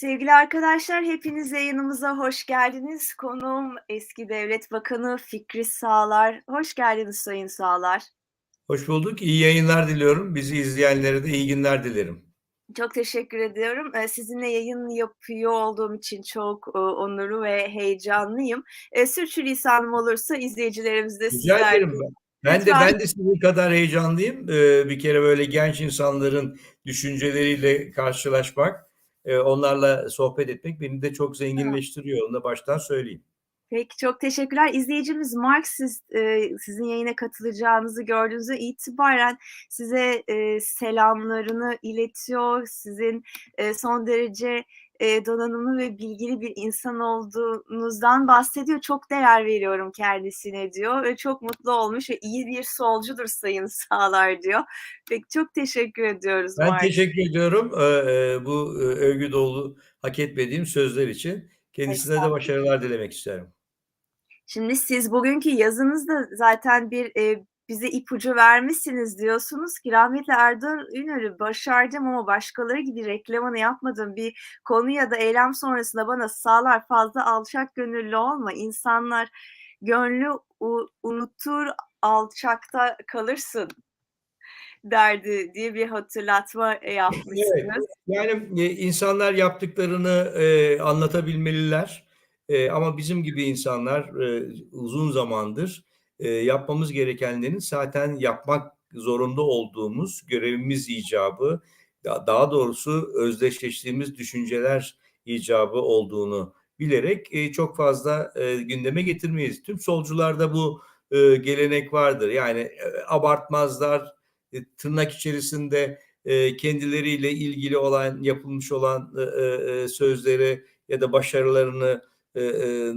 Sevgili arkadaşlar, hepiniz yayınımıza hoş geldiniz. Konuğum eski Devlet Bakanı Fikri Sağlar. Hoş geldiniz Sayın Sağlar. Hoş bulduk. İyi yayınlar diliyorum. Bizi izleyenlere de iyi günler dilerim. Çok teşekkür ediyorum. Ee, Sizinle yayın yapıyor olduğum için çok e, onuru ve heyecanlıyım. E, Sürçülisanım olursa izleyicilerimiz de sizler ederim ben. De ben de sizin kadar heyecanlıyım. Ee, bir kere böyle genç insanların düşünceleriyle karşılaşmak, e, onlarla sohbet etmek beni de çok zenginleştiriyor. Onu da baştan söyleyeyim. Peki çok teşekkürler. İzleyicimiz Mark siz, e, sizin yayına katılacağınızı gördüğünüzde itibaren size e, selamlarını iletiyor. Sizin e, son derece e, donanımlı ve bilgili bir insan olduğunuzdan bahsediyor. Çok değer veriyorum kendisine diyor ve çok mutlu olmuş ve iyi bir solcudur Sayın Sağlar diyor. Peki çok teşekkür ediyoruz Ben Mark. teşekkür ediyorum e, e, bu e, övgü dolu hak etmediğim sözler için. Kendisine de başarılar dilemek isterim. Şimdi siz bugünkü yazınızda zaten bir e, bize ipucu vermişsiniz diyorsunuz ki rahmetli Erdal Ünal'ı başardım ama başkaları gibi reklamını yapmadım. Bir konu ya da eylem sonrasında bana sağlar fazla alçak gönüllü olma. İnsanlar gönlü unutur alçakta kalırsın derdi diye bir hatırlatma e, yapmışsınız. Yani e, insanlar yaptıklarını e, anlatabilmeliler. E, ama bizim gibi insanlar e, uzun zamandır e, yapmamız gerekenlerin zaten yapmak zorunda olduğumuz görevimiz icabı, da- daha doğrusu özdeşleştiğimiz düşünceler icabı olduğunu bilerek e, çok fazla e, gündeme getirmeyiz. Tüm solcularda bu gelenek vardır. Yani abartmazlar, tırnak içerisinde kendileriyle ilgili olan yapılmış olan sözleri ya da başarılarını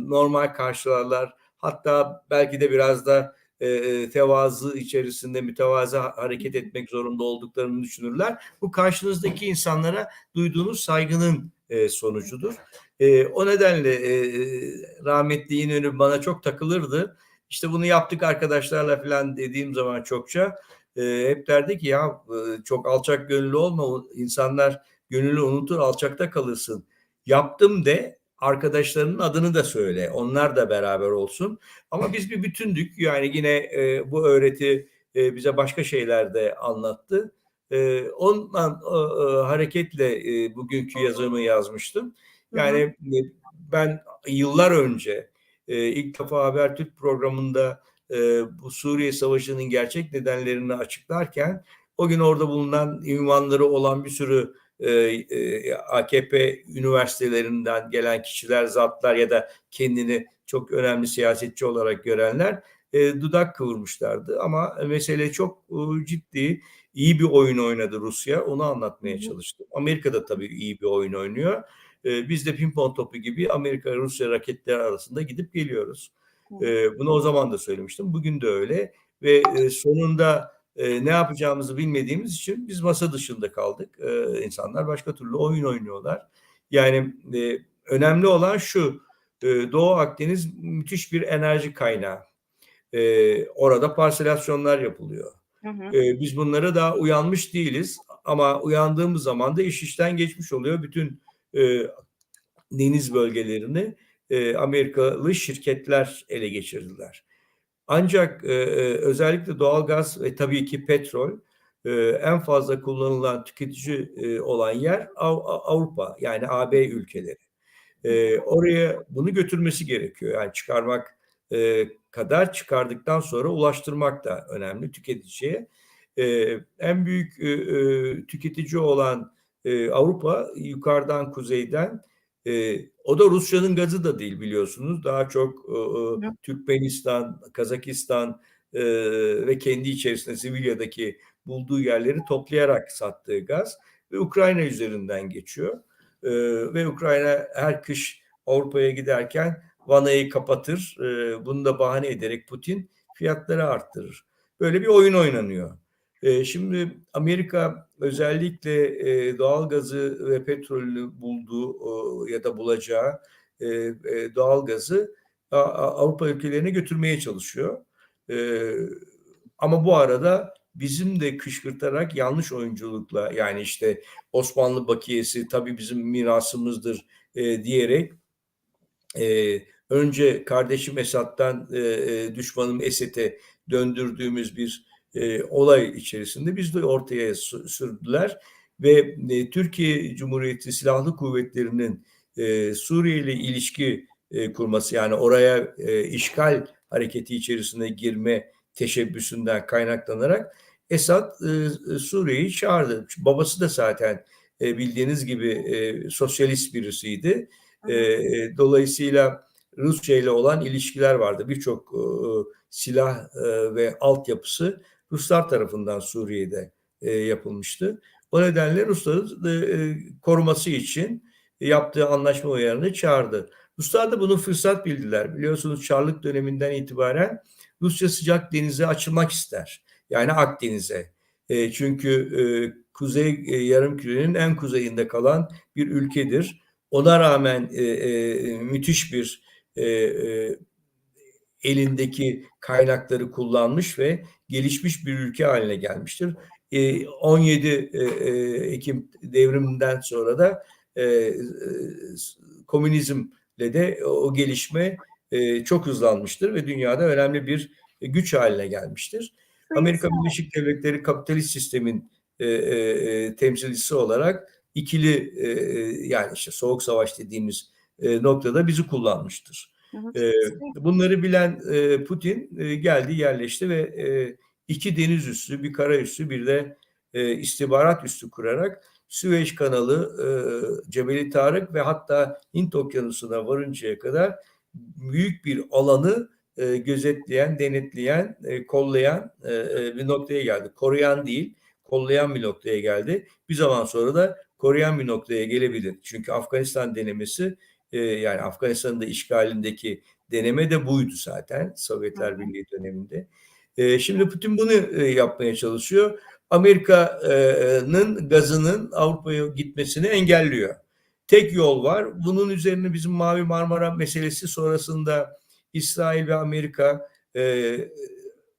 normal karşılarlar. Hatta belki de biraz da e, e, tevazu içerisinde mütevazı ha- hareket etmek zorunda olduklarını düşünürler. Bu karşınızdaki insanlara duyduğunuz saygının e, sonucudur. E, o nedenle e, e, rahmetli İnönü bana çok takılırdı. İşte bunu yaptık arkadaşlarla falan dediğim zaman çokça e, hep derdi ki ya e, çok alçak gönüllü olma insanlar gönüllü unutur alçakta kalırsın. Yaptım de arkadaşlarının adını da söyle onlar da beraber olsun. Ama biz bir bütündük yani yine e, bu öğreti e, bize başka şeyler de anlattı. E, ondan e, e, hareketle e, bugünkü yazımı yazmıştım. Yani e, ben yıllar önce e, ilk defa Habertürk programında e, bu Suriye Savaşı'nın gerçek nedenlerini açıklarken o gün orada bulunan ünvanları olan bir sürü e, e, AKP üniversitelerinden gelen kişiler, zatlar ya da kendini çok önemli siyasetçi olarak görenler e, dudak kıvırmışlardı. Ama mesele çok e, ciddi. İyi bir oyun oynadı Rusya. Onu anlatmaya çalıştım. Amerika da tabii iyi bir oyun oynuyor. E, biz de pimpon topu gibi Amerika Rusya raketleri arasında gidip geliyoruz. E, bunu o zaman da söylemiştim. Bugün de öyle ve sonunda e, ne yapacağımızı bilmediğimiz için biz masa dışında kaldık. E, insanlar başka türlü oyun oynuyorlar. Yani e, önemli olan şu, e, Doğu Akdeniz müthiş bir enerji kaynağı. E, orada parselasyonlar yapılıyor. Hı hı. E, biz bunlara daha uyanmış değiliz ama uyandığımız zaman da iş işten geçmiş oluyor. Bütün e, deniz bölgelerini e, Amerikalı şirketler ele geçirdiler. Ancak e, e, özellikle doğalgaz ve tabii ki petrol e, en fazla kullanılan tüketici e, olan yer Av- Av- Avrupa yani AB ülkeleri. E, oraya bunu götürmesi gerekiyor. Yani çıkarmak e, kadar çıkardıktan sonra ulaştırmak da önemli tüketiciye. E, en büyük e, e, tüketici olan e, Avrupa yukarıdan kuzeyden e, o da Rusya'nın gazı da değil biliyorsunuz. Daha çok e, e, Türkmenistan, Kazakistan e, ve kendi içerisinde Sibirya'daki bulduğu yerleri toplayarak sattığı gaz ve Ukrayna üzerinden geçiyor. E, ve Ukrayna her kış Avrupa'ya giderken vanayı kapatır. E, bunu da bahane ederek Putin fiyatları arttırır. Böyle bir oyun oynanıyor. E, şimdi Amerika özellikle e, doğal gazı ve petrolü bulduğu ya da bulacağı e, e, doğal gazı Avrupa ülkelerine götürmeye çalışıyor. E, ama bu arada bizim de kışkırtarak yanlış oyunculukla yani işte Osmanlı bakiyesi tabii bizim mirasımızdır e, diyerek e, önce kardeşim Esad'dan düşmanım Esed'e döndürdüğümüz bir e, olay içerisinde biz de ortaya sürdüler ve e, Türkiye Cumhuriyeti Silahlı Kuvvetleri'nin e, Suriye ile ilişki e, kurması yani oraya e, işgal hareketi içerisine girme teşebbüsünden kaynaklanarak Esad e, Suriye'yi çağırdı. Babası da zaten e, bildiğiniz gibi e, sosyalist birisiydi. E, dolayısıyla Rusya ile olan ilişkiler vardı. Birçok e, silah e, ve altyapısı Ruslar tarafından Suriye'de e, yapılmıştı. O nedenle Rusların e, koruması için yaptığı anlaşma uyarını çağırdı. Ruslar da bunu fırsat bildiler. Biliyorsunuz Çarlık döneminden itibaren Rusya sıcak denize açılmak ister. Yani Akdeniz'e. E, çünkü e, kuzey e, yarımkürenin en kuzeyinde kalan bir ülkedir. Ona rağmen e, e, müthiş bir e, e, elindeki kaynakları kullanmış ve gelişmiş bir ülke haline gelmiştir. 17 e, e, Ekim devriminden sonra da e, komünizmle de o gelişme çok hızlanmıştır ve dünyada önemli bir güç haline gelmiştir. Amerika Birleşik Devletleri kapitalist sistemin temsilcisi olarak ikili yani işte soğuk savaş dediğimiz noktada bizi kullanmıştır. Bunları bilen Putin geldi yerleşti ve iki deniz üssü, bir kara üssü, bir de istihbarat üssü kurarak Süveyş kanalı, Cebeli Tarık ve hatta Hint okyanusuna varıncaya kadar büyük bir alanı gözetleyen, denetleyen, kollayan bir noktaya geldi. Koruyan değil, kollayan bir noktaya geldi. Bir zaman sonra da koruyan bir noktaya gelebilir. Çünkü Afganistan denemesi e, yani Afganistan'ın da işgalindeki deneme de buydu zaten Sovyetler Birliği döneminde. E, şimdi Putin bunu e, yapmaya çalışıyor. Amerika'nın gazının Avrupa'ya gitmesini engelliyor. Tek yol var. Bunun üzerine bizim Mavi Marmara meselesi sonrasında İsrail ve Amerika e,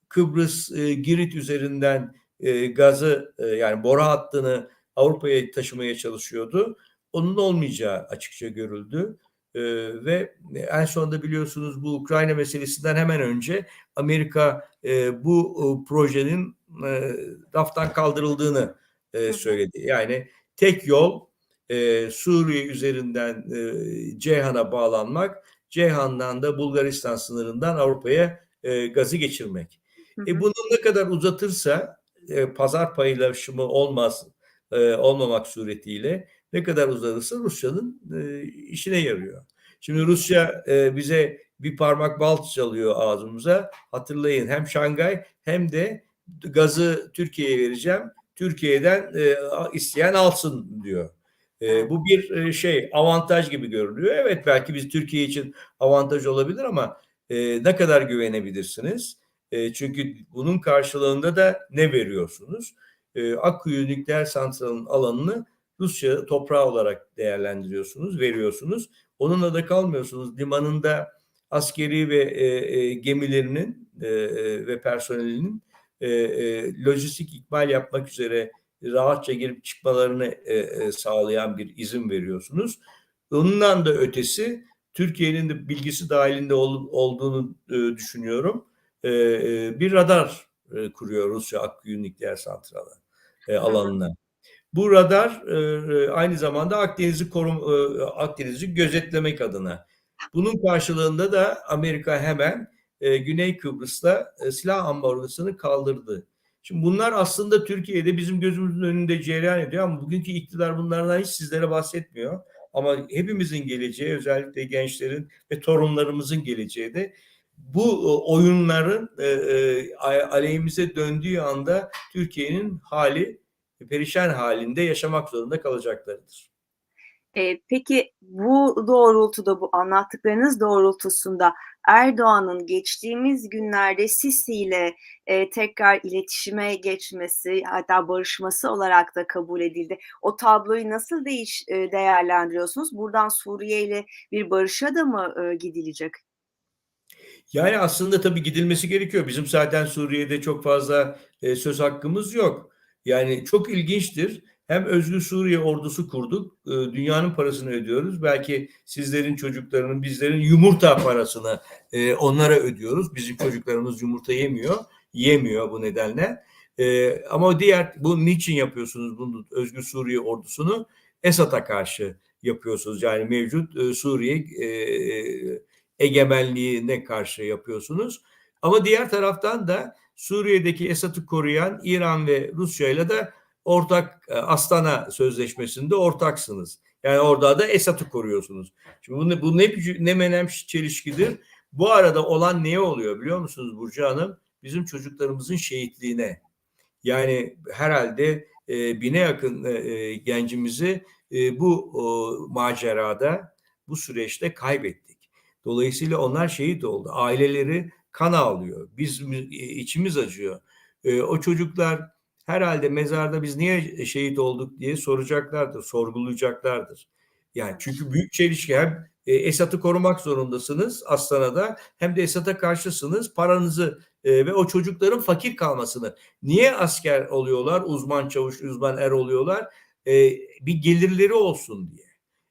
Kıbrıs e, Girit üzerinden e, gazı e, yani bora hattını Avrupa'ya taşımaya çalışıyordu. Onun olmayacağı açıkça görüldü. Ee, ve en sonunda biliyorsunuz bu Ukrayna meselesinden hemen önce Amerika e, bu e, projenin e, raftan kaldırıldığını e, söyledi. Yani tek yol e, Suriye üzerinden e, Ceyhan'a bağlanmak, Ceyhan'dan da Bulgaristan sınırından Avrupa'ya e, gazı geçirmek. E, bunu ne kadar uzatırsa e, pazar paylaşımı olmaz e, olmamak suretiyle ne kadar uzarırsa Rusya'nın e, işine yarıyor. Şimdi Rusya e, bize bir parmak bal çalıyor ağzımıza. Hatırlayın hem Şangay hem de gazı Türkiye'ye vereceğim. Türkiye'den e, isteyen alsın diyor. E, bu bir e, şey avantaj gibi görülüyor. Evet belki biz Türkiye için avantaj olabilir ama e, ne kadar güvenebilirsiniz? E, çünkü bunun karşılığında da ne veriyorsunuz? E, Akkuyu nükleer santralın alanını Rusya toprağı olarak değerlendiriyorsunuz, veriyorsunuz. Onunla da kalmıyorsunuz. Limanında askeri ve e, e, gemilerinin e, e, ve personelinin e, e, lojistik ikmal yapmak üzere rahatça girip çıkmalarını e, e, sağlayan bir izin veriyorsunuz. Ondan da ötesi Türkiye'nin de bilgisi dahilinde ol, olduğunu e, düşünüyorum. E, e, bir radar e, kuruyor Rusya Akkuyu nükleer santralı e, alanına. Bu radar e, e, aynı zamanda Akdeniz'i korum e, Akdeniz'i gözetlemek adına. Bunun karşılığında da Amerika hemen Güney Kıbrıs'ta silah ambargosunu kaldırdı. Şimdi bunlar aslında Türkiye'de bizim gözümüzün önünde cereyan ediyor ama bugünkü iktidar bunlardan hiç sizlere bahsetmiyor. Ama hepimizin geleceği özellikle gençlerin ve torunlarımızın geleceği de bu oyunların aleyhimize döndüğü anda Türkiye'nin hali perişan halinde yaşamak zorunda kalacaklarıdır. E, peki bu doğrultuda, bu anlattıklarınız doğrultusunda Erdoğan'ın geçtiğimiz günlerde Sisi ile e, tekrar iletişime geçmesi, hatta barışması olarak da kabul edildi. O tabloyu nasıl değiş e, değerlendiriyorsunuz? Buradan Suriye ile bir barışa da mı e, gidilecek? Yani aslında tabii gidilmesi gerekiyor. Bizim zaten Suriye'de çok fazla e, söz hakkımız yok. Yani çok ilginçtir. Hem Özgür Suriye ordusu kurduk. E, dünyanın parasını ödüyoruz. Belki sizlerin çocuklarının, bizlerin yumurta parasını e, onlara ödüyoruz. Bizim çocuklarımız yumurta yemiyor. Yemiyor bu nedenle. E, ama diğer, bu niçin yapıyorsunuz bunu Özgür Suriye ordusunu? Esad'a karşı yapıyorsunuz. Yani mevcut Suriye e, egemenliğine karşı yapıyorsunuz. Ama diğer taraftan da Suriye'deki Esad'ı koruyan İran ve Rusya ile de ortak e, Astana Sözleşmesi'nde ortaksınız. Yani orada da Esad'ı koruyorsunuz. Şimdi bu, bu ne, ne menem çelişkidir. Bu arada olan neye oluyor biliyor musunuz Burcu Hanım? Bizim çocuklarımızın şehitliğine. Yani herhalde e, bine yakın e, gencimizi e, bu o, macerada, bu süreçte kaybettik. Dolayısıyla onlar şehit oldu. Aileleri kan ağlıyor. Biz içimiz acıyor. E, o çocuklar herhalde mezarda biz niye şehit olduk diye soracaklardır, sorgulayacaklardır. Yani çünkü büyük çelişki hem e, Esat'ı korumak zorundasınız Astana'da hem de Esat'a karşısınız paranızı e, ve o çocukların fakir kalmasını. Niye asker oluyorlar, uzman çavuş, uzman er oluyorlar? E, bir gelirleri olsun diye.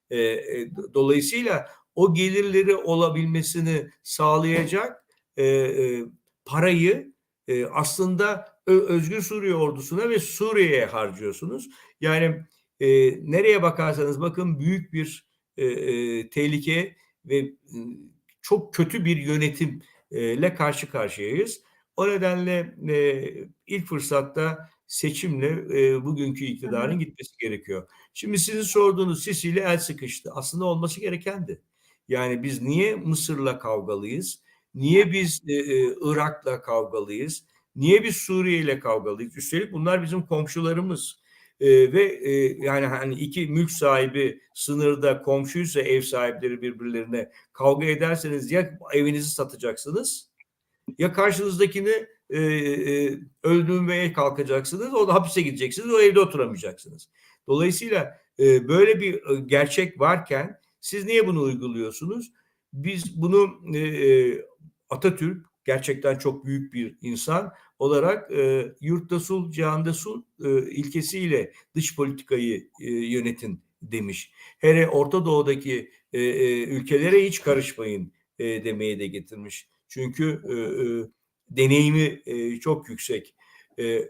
E, e, dolayısıyla o gelirleri olabilmesini sağlayacak e, e, parayı e, aslında Özgür Suriye ordusuna ve Suriye'ye harcıyorsunuz. Yani e, nereye bakarsanız bakın büyük bir e, e, tehlike ve e, çok kötü bir yönetimle karşı karşıyayız. O nedenle e, ilk fırsatta seçimle e, bugünkü iktidarın gitmesi gerekiyor. Şimdi sizin sorduğunuz Sisi ile el sıkıştı. Aslında olması gerekendi. Yani biz niye Mısır'la kavgalıyız? Niye biz e, e, Irak'la kavgalıyız? Niye biz Suriye ile kavgalıyız? Üstelik bunlar bizim komşularımız. E, ve e, yani hani iki mülk sahibi sınırda komşuysa ev sahipleri birbirlerine kavga ederseniz ya evinizi satacaksınız ya karşınızdakini e, e, öldürmeye kalkacaksınız o da hapise gideceksiniz o evde oturamayacaksınız. Dolayısıyla e, böyle bir e, gerçek varken siz niye bunu uyguluyorsunuz? Biz bunu e, e, Atatürk gerçekten çok büyük bir insan olarak e, yurtta sul, cihanda sul e, ilkesiyle dış politikayı e, yönetin demiş. Hele Orta Doğu'daki e, e, ülkelere hiç karışmayın e, demeye de getirmiş. Çünkü e, e, deneyimi e, çok yüksek. E,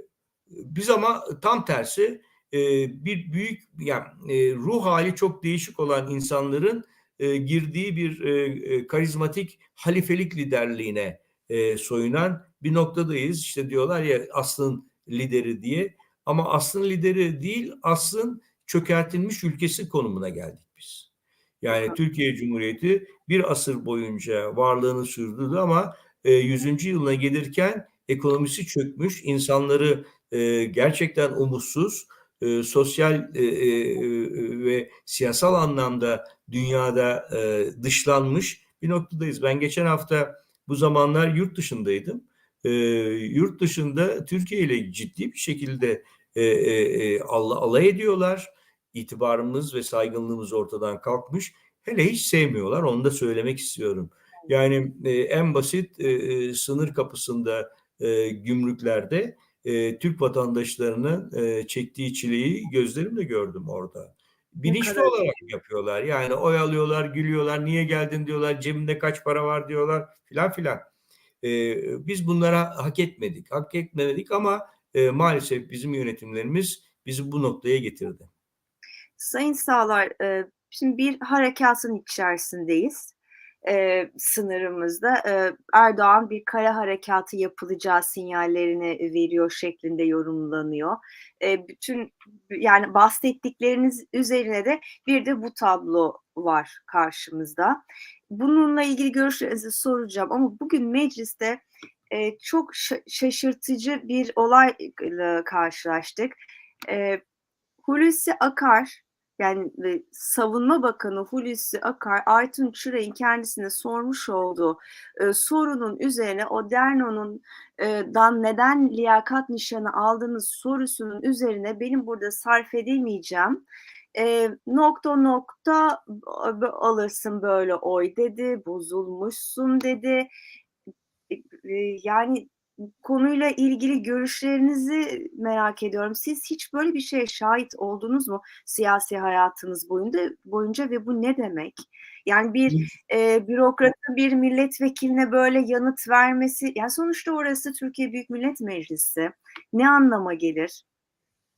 biz ama tam tersi e, bir büyük yani e, ruh hali çok değişik olan insanların e, girdiği bir e, e, karizmatik halifelik liderliğine e, soyunan bir noktadayız. İşte diyorlar ya aslın lideri diye ama aslın lideri değil aslın çökertilmiş ülkesi konumuna geldik biz. Yani Türkiye Cumhuriyeti bir asır boyunca varlığını sürdürdü ama e, 100. yılına gelirken ekonomisi çökmüş, insanları e, gerçekten umutsuz, e, sosyal e, e, ve siyasal anlamda dünyada e, dışlanmış bir noktadayız. Ben geçen hafta bu zamanlar yurt dışındaydım. E, yurt dışında Türkiye ile ciddi bir şekilde e, e, e alay ediyorlar. İtibarımız ve saygınlığımız ortadan kalkmış. Hele hiç sevmiyorlar. Onu da söylemek istiyorum. Yani e, en basit e, e sınır kapısında e, gümrüklerde e, Türk vatandaşlarının e, çektiği çileyi gözlerimle gördüm orada. Bilinçli olarak yapıyorlar. Yani oyalıyorlar, gülüyorlar, niye geldin diyorlar, cebinde kaç para var diyorlar filan filan. E, biz bunlara hak etmedik. Hak etmedik ama e, maalesef bizim yönetimlerimiz bizi bu noktaya getirdi. Sayın Sağlar, e, şimdi bir harekatın içerisindeyiz e, sınırımızda e, Erdoğan bir kara harekatı yapılacağı sinyallerini veriyor şeklinde yorumlanıyor. E, bütün yani bahsettikleriniz üzerine de bir de bu tablo var karşımızda. Bununla ilgili görüşlerinizi soracağım ama bugün mecliste e, çok şaşırtıcı bir olayla karşılaştık. E, Hulusi Akar yani Savunma Bakanı Hulusi Akar, Aytun Çıray'ın kendisine sormuş olduğu e, sorunun üzerine o Derno'nun e, dan neden liyakat nişanı aldığınız sorusunun üzerine benim burada sarf edemeyeceğim. E, nokta nokta alırsın böyle oy dedi, bozulmuşsun dedi. eee, yani konuyla ilgili görüşlerinizi merak ediyorum. Siz hiç böyle bir şeye şahit oldunuz mu siyasi hayatınız boyunda boyunca ve bu ne demek? Yani bir, eee, bürokratın bir milletvekiline böyle yanıt vermesi, yani sonuçta orası Türkiye Büyük Millet Meclisi. Ne anlama gelir?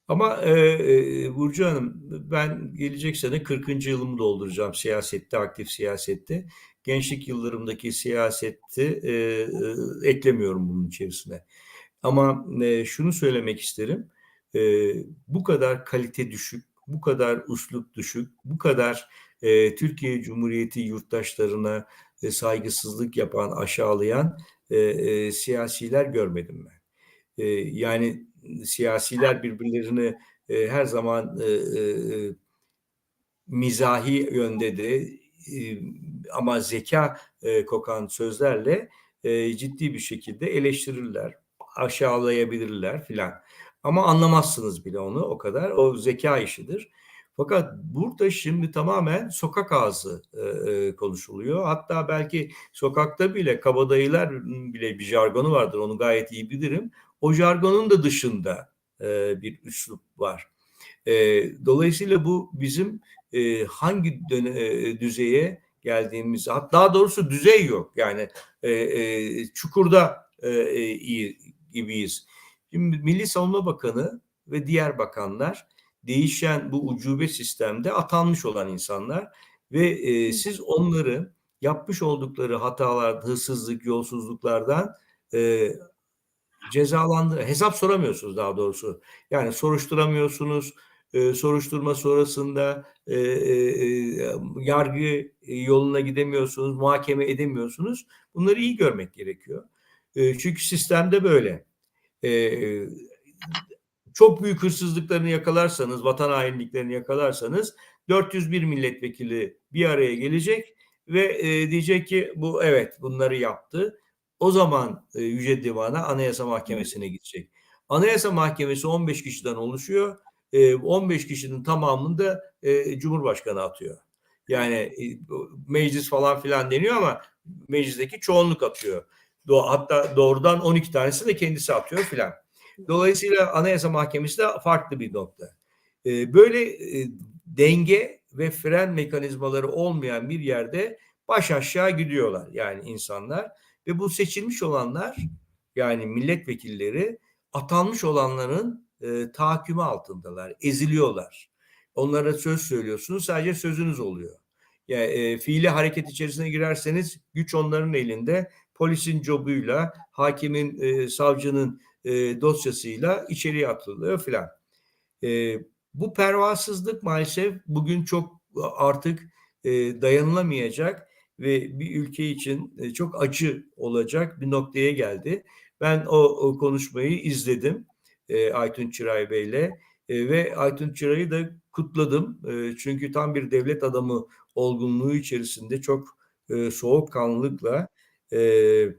Ama, eee, Burcu Hanım, ben gelecek sene 40. yılımı dolduracağım siyasette, aktif siyasette. Gençlik yıllarımdaki siyaseti, eee, ııı, eklemiyorum bunun içerisine. Ama, eee, şunu söylemek isterim. Eee, bu kadar kalite düşük, bu kadar üslup düşük, bu kadar, eee, Türkiye Cumhuriyeti yurttaşlarına, eee, saygısızlık yapan, aşağılayan, eee, eee, siyasiler görmedim ben. Eee, yani siyasiler birbirlerini, eee, her zaman, eee, mizahi yönde de, ama zekâ, eee, kokan sözlerle, eee, ciddi bir şekilde eleştirirler, aşağılayabilirler filan. Ama anlamazsınız bile onu o kadar. O zekâ işidir. Fakat burada şimdi tamamen sokak ağzı, eee, konuşuluyor. Hatta belki sokakta bile kabadayıların bile bir jargonu vardır, onu gayet iyi bilirim. O jargonun da dışında, eee, bir üslup var. Eee, dolayısıyla bu bizim, eee, hangi döne eee, düzeye geldiğimizi, hat daha doğrusu düzey yok. Yani, eee, eee, çukurda, eee, iyi gibiyiz. Şimdi Milli Savunma Bakanı ve diğer bakanlar değişen bu ucube sistemde atanmış olan insanlar ve, eee, siz onları yapmış oldukları hatalar, hırsızlık, yolsuzluklardan, eee, cezalandır hesap soramıyorsunuz daha doğrusu. Yani soruşturamıyorsunuz, eee, soruşturma sonrasında, eee, eee, yargı yoluna gidemiyorsunuz, muhakeme edemiyorsunuz. Bunları iyi görmek gerekiyor. Eee, çünkü sistemde böyle. Eee, çok büyük hırsızlıklarını yakalarsanız, vatan hainliklerini yakalarsanız 401 milletvekili bir araya gelecek ve, eee, diyecek ki bu evet bunları yaptı. O zaman, eee, Yüce Divan'a, Anayasa Mahkemesi'ne gidecek. Anayasa Mahkemesi 15 kişiden oluşuyor. Eee, 15 kişinin tamamını da, eee, Cumhurbaşkanı atıyor. Yani, eee, meclis falan filan deniyor ama meclisteki çoğunluk atıyor. Hatta doğrudan 12 tanesini de kendisi atıyor filan. Dolayısıyla Anayasa Mahkemesi de farklı bir nokta. Eee, böyle, eee, denge ve fren mekanizmaları olmayan bir yerde baş aşağı gidiyorlar yani insanlar ve bu seçilmiş olanlar yani milletvekilleri atanmış olanların, eee, tahakkümü altındalar, eziliyorlar. Onlara söz söylüyorsunuz, sadece sözünüz oluyor. Ya, eee, fiili hareket içerisine girerseniz güç onların elinde. Polisin cobuyla, hakimin, eee, savcının, eee, dosyasıyla içeriye atılıyor filan. Eee, bu pervasızlık maalesef bugün çok artık, eee, dayanılamayacak ve bir ülke için, eee, çok acı olacak bir noktaya geldi. Ben o o konuşmayı izledim, eee, Aytun Çıray Bey'le, eee, ve Aytun Çıray'ı da kutladım. Eee, çünkü tam bir devlet adamı olgunluğu içerisinde çok, eee, soğukkanlılıkla, eee,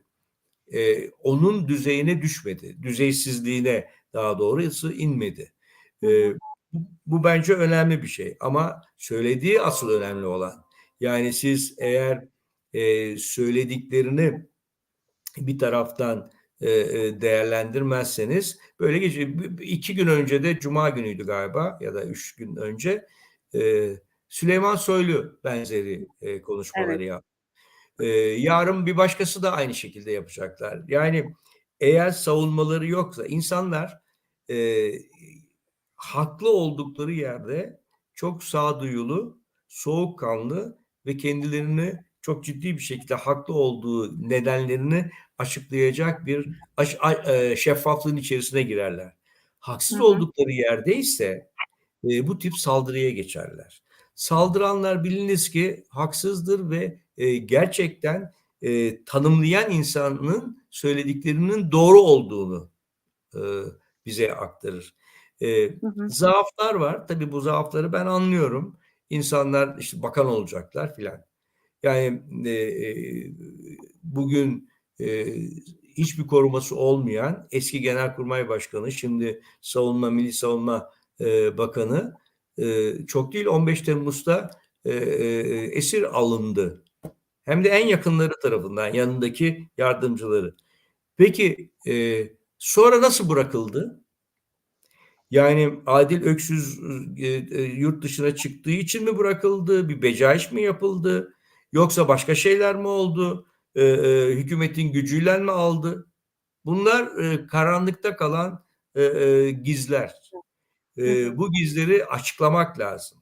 eee, onun düzeyine düşmedi. Düzeysizliğine daha doğrusu inmedi. Eee, bu bence önemli bir şey ama söylediği asıl önemli olan. Yani siz eğer, eee, söylediklerini bir taraftan, eee, değerlendirmezseniz böyle. B 2 gün önce de cuma günüydü galiba ya da 3 gün önce, eee, Süleyman Soylu benzeri, eee, konuşmaları Evet. yaptı. Eee, yarın bir başkası da aynı şekilde yapacaklar. Yani eğer savunmaları yoksa insanlar, eee, haklı oldukları yerde çok sağduyulu, soğukkanlı ve kendilerini çok ciddi bir şekilde haklı olduğu nedenlerini açıklayacak bir aş a eee, şeffaflığın içerisine girerler. Haksız Hı hı. oldukları yerdeyse, eee, bu tip saldırıya geçerler. Saldıranlar biliniz ki haksızdır ve, eee, gerçekten, eee, tanımlayan insanın söylediklerinin doğru olduğunu, ııı, bize aktarır. Eee, Hı hı. zaaflar var. Tabii bu zaafları ben anlıyorum. İnsanlar işte bakan olacaklar filan. Yani, eee, bugün, eee, hiçbir koruması olmayan eski Genelkurmay Başkanı, şimdi Savunma, Milli Savunma, eee, Bakanı, eee, çok değil 15 Temmuz'da, eee, eee, esir alındı. Hem de en yakınları tarafından, yanındaki yardımcıları. Peki, eee, sonra nasıl bırakıldı? Yani Adil Öksüz, eee, eee, yurt dışına çıktığı için mi bırakıldı? Bir becaiş mi yapıldı? Yoksa başka şeyler mi oldu? Eee, eee, hükümetin gücüyle mi aldı? Bunlar, eee, karanlıkta kalan, eee, eee, gizler. Hı. bu gizleri açıklamak lazım.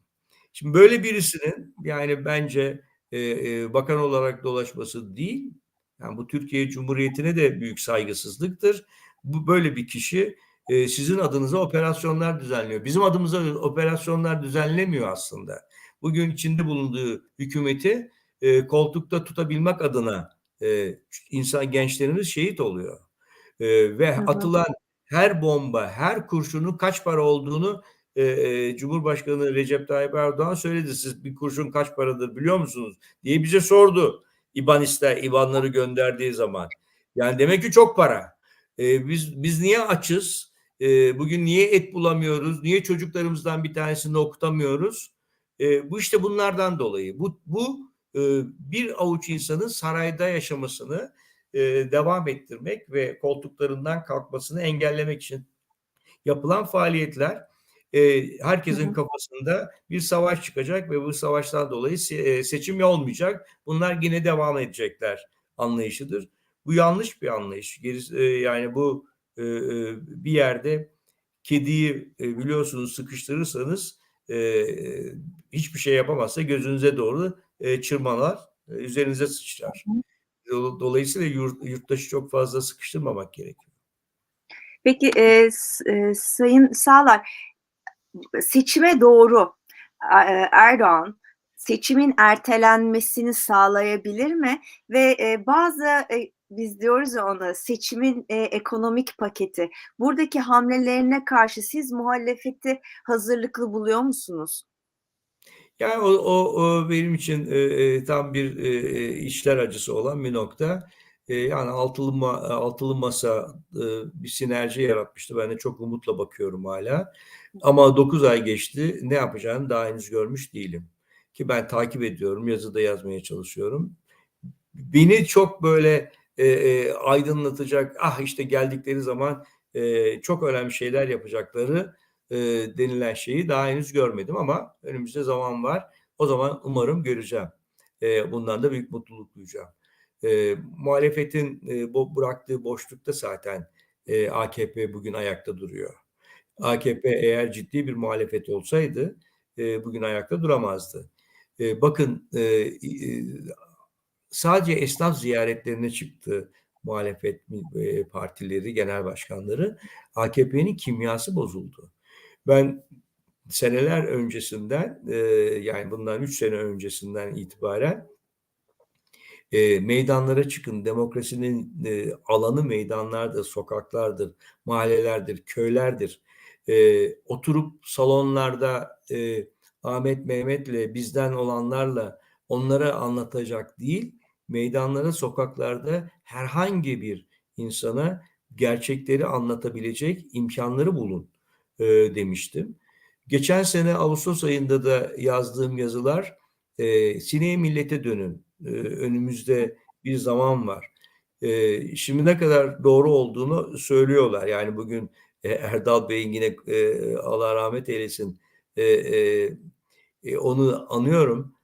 Şimdi böyle birisinin, yani bence, eee, eee, bakan olarak dolaşması değil, yani bu Türkiye Cumhuriyeti'ne de büyük saygısızlıktır. Bu böyle bir kişi, eee, sizin adınıza operasyonlar düzenliyor. Bizim adımıza operasyonlar düzenlemiyor aslında. Bugün içinde bulunduğu hükümeti, koltukta tutabilmek adına, insan gençlerimiz şehit oluyor. Ve Hı hı. atılan her bomba, her kurşunun kaç para olduğunu, eee, eee, Cumhurbaşkanı Recep Tayyip Erdoğan söyledi. "Siz bir kurşun kaç paradır biliyor musunuz?" diye bize sordu. İBAN ister İBAN'ları gönderdiği zaman. Yani demek ki çok para. Eee, biz biz niye açız? Eee, bugün niye et bulamıyoruz? Niye çocuklarımızdan bir tanesini okutamıyoruz? Eee, bu işte bunlardan dolayı. Bu bu, eee, bir avuç insanın sarayda yaşamasını, eee, devam ettirmek ve koltuklarından kalkmasını engellemek için yapılan faaliyetler. Hı herkesin kafasında bir savaş çıkacak ve bu savaştan dolayı se eee, seçim olmayacak. Bunlar yine devam edecekler anlayışıdır. Bu yanlış bir anlayış. Gerisi, eee, yani bu, eee, eee, bir yerde kediyi, eee, biliyorsunuz sıkıştırırsanız, eee, hiçbir şey yapamazsa gözünüze doğru, eee, çırmalar, eee, üzerinize sıçrar. Dolayısıyla yurt yurttaşı çok fazla sıkıştırmamak gerekiyor. Peki, s eee, Sayın Sağlar, seçime doğru, eee, Erdoğan seçimin ertelenmesini sağlayabilir mi? Ve, eee, bazı, eee, biz diyoruz ya ona seçimin, eee, ekonomik paketi. Buradaki hamlelerine karşı siz muhalefeti hazırlıklı buluyor musunuz? Yani o o o benim için, eee, tam bir, eee, içler acısı olan bir nokta. Eee, yani altılı ma altılı masa, ııı, bir sinerji yaratmıştı. Ben de çok umutla bakıyorum hâlâ. Ama 9 ay geçti. Ne yapacağını daha henüz görmüş değilim. Ki ben takip ediyorum, yazı da yazmaya çalışıyorum. Beni çok böyle, eee, eee, aydınlatacak, "Ah, işte geldikleri zaman, eee, çok önemli şeyler yapacakları." eee, denilen şeyi daha henüz görmedim ama önümüzde zaman var. O zaman umarım göreceğim. Eee, bundan da büyük mutluluk duyacağım. Eee, muhalefetin, eee, bo bıraktığı boşlukta zaten, eee, AKP bugün ayakta duruyor. AKP eğer ciddi bir muhalefet olsaydı, eee, bugün ayakta duramazdı. Eee, bakın, iii, sadece esnaf ziyaretlerine çıktı muhalefet partileri, genel başkanları. AKP'nin kimyası bozuldu. Ben seneler öncesinden, eee, yani bundan 3 sene öncesinden itibaren eee, meydanlara çıkın, demokrasinin, eee, alanı meydanlardır, sokaklardır, mahallelerdir, köylerdir. Eee, oturup salonlarda, eee, Ahmet Mehmet'le, bizden olanlarla onlara anlatacak değil, meydanlara, sokaklarda herhangi bir insana gerçekleri anlatabilecek imkânları bulun, eee, demiştim. Geçen sene ağustos ayında da yazdığım yazılar, eee, "Sineye millete dönün, eee, önümüzde bir zaman var." Eee, şimdi ne kadar doğru olduğunu söylüyorlar. Yani bugün, eee, Erdal Bey'in yine, Allah rahmet eylesin, onu anıyorum.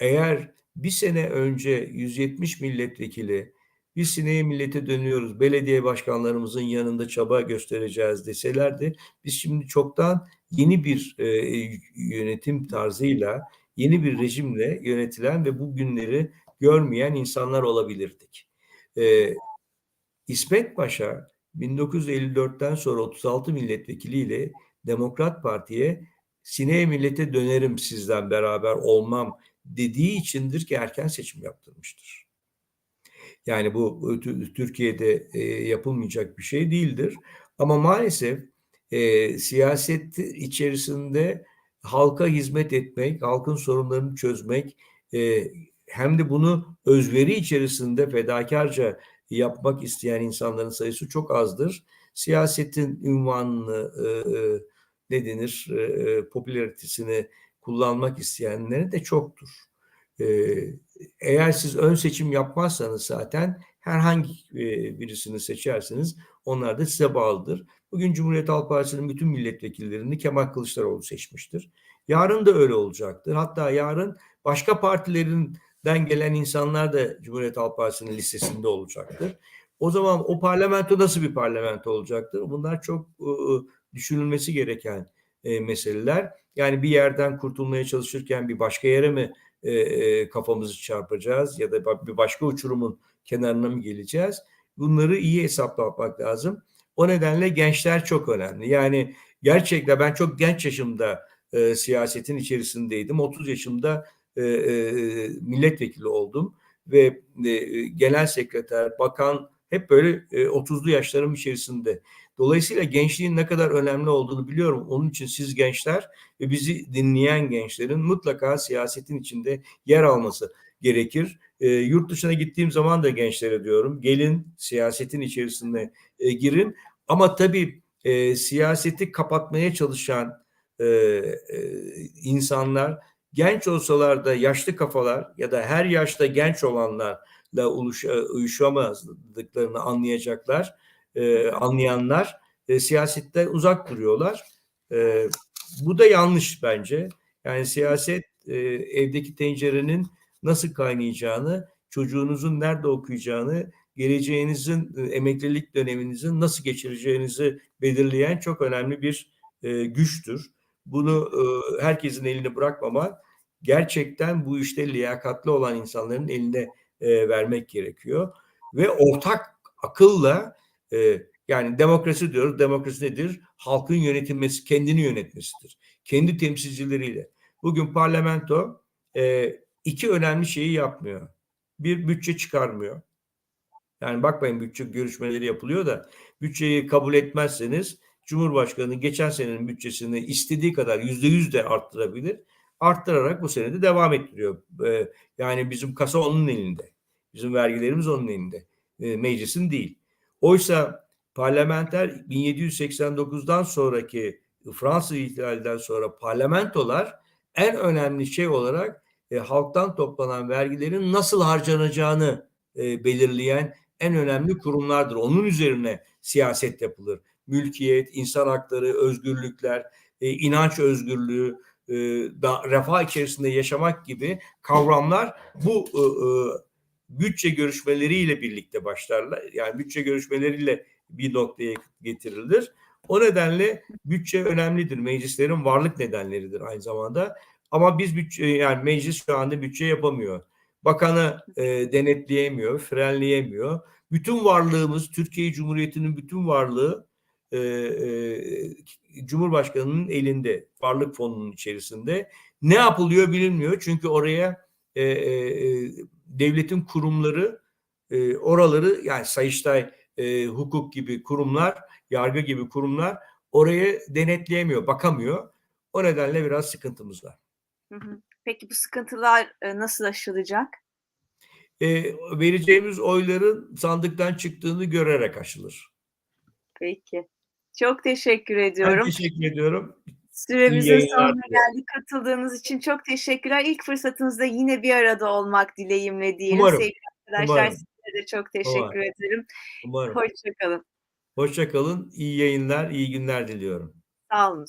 Eğer 1 sene önce 170 milletvekili, "Biz sineye millete dönüyoruz, belediye başkanlarımızın yanında çaba göstereceğiz." deselerdi, biz şimdi çoktan yeni bir, yönetim tarzıyla, yeni bir rejimle yönetilen ve bu günleri görmeyen insanlar olabilirdik. Eee, İsmet Paşa 1954'ten sonra 36 milletvekiliyle Demokrat Parti'ye "Sineye millete dönerim, sizden beraber olmam." dediği içindir ki erken seçim yaptırmıştır. Yani bu Tü Türkiye'de, eee, yapılmayacak bir şey değildir. Ama maalesef, eee, siyaset içerisinde halka hizmet etmek, halkın sorunlarını çözmek, eee, hem de bunu özveri içerisinde fedakârca yapmak isteyen insanların sayısı çok azdır. Siyasetin ünvanını, ııı, ne denir, eee, popülaritesini kullanmak isteyenlerin de çoktur. Eee, eğer siz ön seçim yapmazsanız zaten Herhangi e, birisini seçerseniz onlar da size bağlıdır. Bugün Cumhuriyet Halk Partisi'nin bütün milletvekillerini Kemal Kılıçdaroğlu seçmiştir. Yarın da öyle olacaktır. Hatta yarın başka partilerinden gelen insanlar da Cumhuriyet Halk Partisi'nin listesinde olacaktır. O zaman o parlamento nasıl bir parlamento olacaktır? Bunlar çok e, düşünülmesi gereken e, meseleler. Yani bir yerden kurtulmaya çalışırken bir başka yere mi e, kafamızı çarpacağız ya da bir başka uçurumun kenarına mı geleceğiz? Bunları iyi hesaplamak lazım. O nedenle gençler çok önemli. Yani gerçekten ben çok genç yaşımda e, siyasetin içerisindeydim. 30 yaşımda e, e, milletvekili oldum ve e, genel sekreter, bakan hep böyle e, 30'lu yaşlarım içerisinde. Dolayısıyla gençliğin ne kadar önemli olduğunu biliyorum. Onun için siz gençler ve bizi dinleyen gençlerin mutlaka siyasetin içinde yer alması gerekir. E, yurt dışına gittiğim zaman da gençlere diyorum gelin siyasetin içerisine e, girin ama tabii e, siyaseti kapatmaya çalışan e, e, insanlar genç olsalar da yaşlı kafalar ya da her yaşta genç olanlarla uyuşamazdıklarını anlayacaklar, e, anlayanlar e, siyasetten uzak duruyorlar. E, bu da yanlış bence. Yani siyaset e, evdeki tencerenin nasıl kaynayacağını, çocuğunuzun nerede okuyacağını, geleceğinizin, e, emeklilik döneminizin nasıl geçireceğinizi belirleyen çok önemli bir e, güçtür. Bunu e, herkesin eline bırakmamak, gerçekten bu işte liyakatli olan insanların eline vermek gerekiyor. Ve ortak akılla yani demokrasi diyoruz. Demokrasi nedir? Halkın yönetilmesi, kendini yönetmesidir. Kendi temsilcileriyle. Bugün parlamento iki önemli şeyi yapmıyor. Bir bütçe çıkarmıyor. Yani bakmayın bütçe görüşmeleri yapılıyor da bütçeyi kabul etmezseniz Cumhurbaşkanı geçen senenin bütçesini istediği kadar yüzde yüz de arttırabilir. Arttırarak bu senede devam ettiriyor. Ee, yani bizim kasa onun elinde. Bizim vergilerimiz onun elinde. Ee, meclisin değil. Oysa parlamenter 1789'dan sonraki Fransız ihtilalinden sonra parlamentolar en önemli şey olarak e, halktan toplanan vergilerin nasıl harcanacağını e, belirleyen en önemli kurumlardır. Onun üzerine siyaset yapılır. Mülkiyet, insan hakları, özgürlükler, e, inanç özgürlüğü, e, da refah içerisinde yaşamak gibi kavramlar bu e, e, bütçe görüşmeleriyle birlikte başlarlar. Yani bütçe görüşmeleriyle bir noktaya getirilir. O nedenle bütçe önemlidir. Meclislerin varlık nedenleridir aynı zamanda. Ama biz bütçe yani meclis şu anda bütçe yapamıyor. Bakanı e, denetleyemiyor, frenleyemiyor. Bütün varlığımız, Türkiye Cumhuriyeti'nin bütün varlığı e, e, Cumhurbaşkanı'nın elinde, varlık fonunun içerisinde. Ne yapılıyor bilinmiyor çünkü oraya e, e, devletin kurumları e, oraları yani Sayıştay, e, hukuk gibi kurumlar, yargı gibi kurumlar oraya denetleyemiyor, bakamıyor. O nedenle biraz sıkıntımız var. Peki bu sıkıntılar e, nasıl aşılacak? E, vereceğimiz oyların sandıktan çıktığını görerek aşılır. Peki. Çok teşekkür ediyorum. Ben teşekkür ediyorum. Süremizin sonuna geldik. Katıldığınız için çok teşekkürler. İlk fırsatınızda yine bir arada olmak dileğimle diyelim. Umarım. Sevgili arkadaşlar Umarım. size de çok teşekkür Umarım. ederim. Umarım. Hoşçakalın. Hoşçakalın. İyi yayınlar, iyi günler diliyorum. Sağ olun.